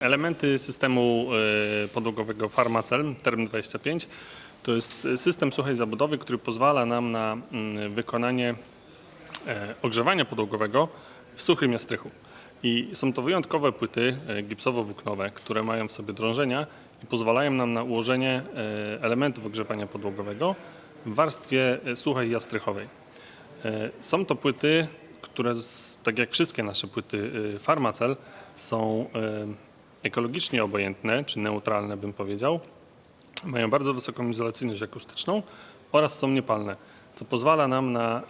Elementy systemu e, podłogowego Pharmacel Term 25 to jest system suchej zabudowy, który pozwala nam na mm, wykonanie e, ogrzewania podłogowego w suchym jastrychu. I są to wyjątkowe płyty e, gipsowo-włóknowe, które mają w sobie drążenia i pozwalają nam na ułożenie elementów ogrzewania podłogowego w warstwie suchej jastrychowej. Są to płyty, które, tak jak wszystkie nasze płyty Pharmacel, są ekologicznie obojętne, czy neutralne bym powiedział. Mają bardzo wysoką izolacyjność akustyczną oraz są niepalne, co pozwala nam na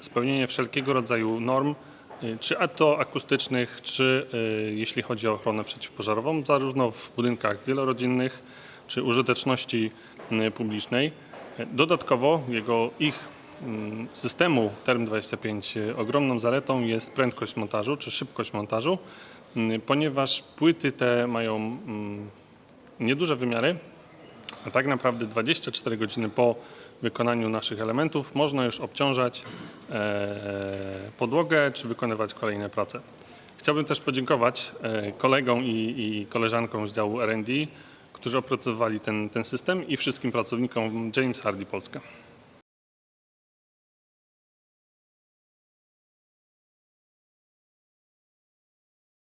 spełnienie wszelkiego rodzaju norm, y, czy to akustycznych, czy y, jeśli chodzi o ochronę przeciwpożarową, zarówno w budynkach wielorodzinnych, czy użyteczności y, publicznej. Dodatkowo jego ich mm, systemu Term 25 y, ogromną zaletą jest prędkość montażu, czy szybkość montażu, ponieważ płyty te mają mm, nieduże wymiary, a tak naprawdę 24 godziny po wykonaniu naszych elementów można już obciążać e, podłogę czy wykonywać kolejne prace. Chciałbym też podziękować e, kolegom i, koleżankom z działu R&D, którzy opracowali ten, ten system i wszystkim pracownikom James Hardy Polska.